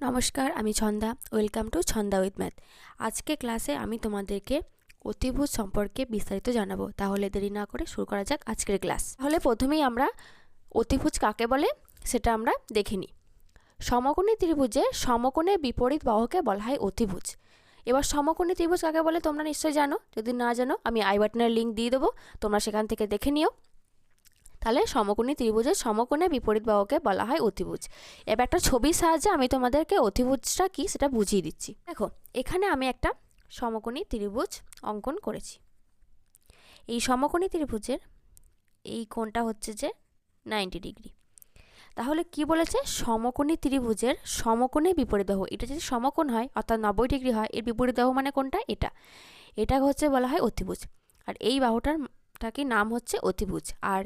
নমস্কার, আমি Chhanda. Welcome to Chhanda with math. আজকে ক্লাসে আমি তোমাদেরকে অতিভুজ সম্পর্কে বিস্তারিত জানাব। তাহলে দেরি না করে শুরু করা যাক আজকের ক্লাস। তাহলে প্রথমেই আমরা অতিভুজ কাকে বলে সেটা আমরা দেখে নিই। সমকোণী ত্রিভুজে সমকোণের বিপরীত বাহুকে বলা হয় অতিভুজ এবার সমকোণী ত্রিভুজ কাকে বলে তোমরা নিশ্চয়ই জানো। যদি না জানো, আমি আই বাটনের লিঙ্ক দিয়ে দেবো। তোমরা সেখান থেকে দেখে নিও। তাহলে সমকোণী ত্রিভুজের সমকোণে বিপরীত বাহুকে বলা হয় অতিভুজ। এবার একটা ছবির সাহায্যে আমি তোমাদেরকে অতিভুজটা কি সেটা বুঝিয়ে দিচ্ছি। দেখো, এখানে আমি একটা সমকোণী ত্রিভুজ অঙ্কন করেছি। এই সমকোণী ত্রিভুজের এই কোণটা হচ্ছে যে নাইনটি ডিগ্রি। তাহলে কি বলেছে? সমকোণী ত্রিভুজের সমকোণে বিপরীত বাহু। এটা যদি সমকোণ হয়, অর্থাৎ নব্বই ডিগ্রি হয়, এর বিপরীত বাহু মানে কোনটা? এটা। এটা হচ্ছে বলা হয় অতিভুজ। আর এই বাহুটার টাকে নাম হচ্ছে অতিভুজ। আর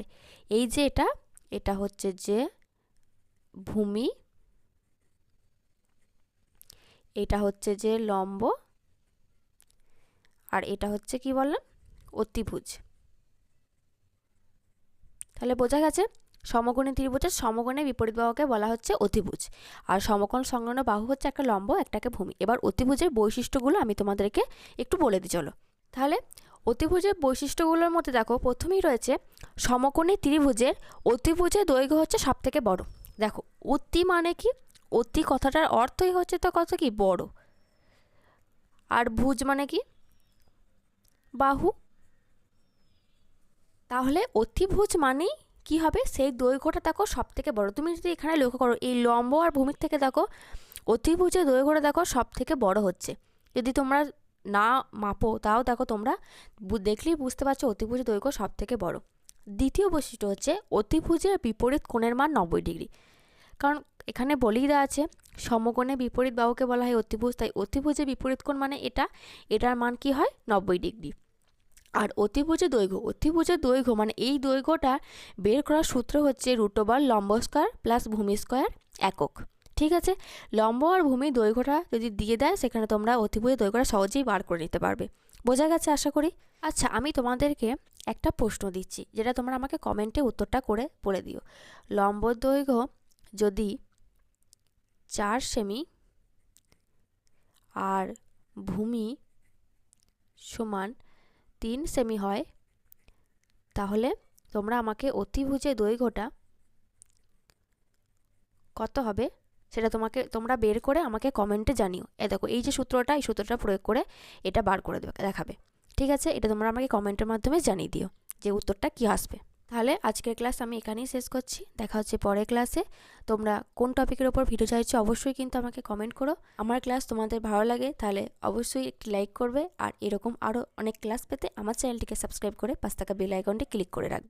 এই যে এটা এটা হচ্ছে যে ভূমি, এটা হচ্ছে যে লম্ব, আর এটা হচ্ছে কি বললাম? অতিভুজ। তাহলে বোঝা গেছে, সমকোণী ত্রিভুজের সমকোণে বিপরীত বাহুকে বলা হচ্ছে অতিভুজ। আর সমকোণ সংলগ্ন বাহু হচ্ছে একটা লম্ব, একটাকে ভূমি। এবার অতিভুজের বৈশিষ্ট্যগুলো আমি তোমাদেরকে একটু বলে দিই, চলো। তাহলে অতিভুজের বৈশিষ্ট্যগুলোর মধ্যে দেখো, প্রথমেই রয়েছে সমকোণী ত্রিভুজের অতিভুজের দৈর্ঘ্য হচ্ছে সব থেকে বড়। দেখো, অতি মানে কি? অতি কথাটার অর্থই হচ্ছে তো কত কি? বড়। আর ভুজ মানে কি? বাহু। তাহলে অতিভুজ মানেই কি হবে? সেই দৈর্ঘ্যটা দেখো সব থেকে বড়। তুমি যদি এখানে লক্ষ্য করো, এই লম্ব আর ভূমির থেকে দেখো, অতিভুজের দৈর্ঘ্যটা দেখো সব থেকে বড় হচ্ছে। যদি তোমরা না মাপো, তাও দেখো তোমরা। দেখলেই বুঝতে পারছ অতিভুজের দৈর্ঘ্য সব থেকে বড়। দ্বিতীয় বৈশিষ্ট্য হচ্ছে অতিভুজের বিপরীত কোণের মান নব্বই ডিগ্রি। কারণ এখানে বলেই দেওয়া আছে, সমকোণে বিপরীত বাহুকে বলা হয় অতিভুজ, তাই অতিভুজের বিপরীত কোণ মানে এটা। এটার মান কি হয়? নব্বই ডিগ্রি। আর অতিভুজের দৈর্ঘ্য অতিভুজের দৈর্ঘ্য মানে এই দৈর্ঘ্যটা বের করার সূত্র হচ্ছে রুটোবার লম্ব স্কোয়ার প্লাস ভূমি স্কোয়ার একক। ঠিক আছে? লম্ব আর ভূমি দৈর্ঘ্যটা যদি দিয়ে দেয়, সেখানে তোমরা অতিভুজের দৈর্ঘ্যটা সহজেই বার করে নিতে পারবে। বোঝা গেছে আশা করি? আচ্ছা আমি তোমাদেরকে একটা প্রশ্ন দিচ্ছি, যেটা তোমরা আমাকে কমেন্টে উত্তরটা করে বলে দিও। লম্ব দৈর্ঘ্য যদি চার সেমি আর ভূমি সমান তিন সেমি হয়, তাহলে তোমরা আমাকে অতিভুজের দৈর্ঘ্যটা কত হবে? সেটা তোমাকে, তোমরা বের করে আমাকে কমেন্টে জানিও। এ দেখো, এই যে সূত্রটা, এই সূত্রটা প্রয়োগ করে এটা বার করে দেখাবে। ঠিক আছে? এটা তোমরা আমাকে কমেন্টের মাধ্যমে জানিয়ে দিও যে উত্তরটা কী আসবে। তাহলে আজকের ক্লাস আমি এখানেই শেষ করছি। দেখা হচ্ছে পরের ক্লাসে তোমরা কোন টপিকের ওপর ভিডিও চাইছো অবশ্যই কিন্তু আমাকে কমেন্ট করো। আমার ক্লাস তোমাদের ভালো লাগে তাহলে অবশ্যই একটি লাইক করবে। আর এরকম আরও অনেক ক্লাস পেতে আমার চ্যানেলটিকে সাবস্ক্রাইব করে পাঁচ টাকা বেল আইকনটি ক্লিক করে রাখবে।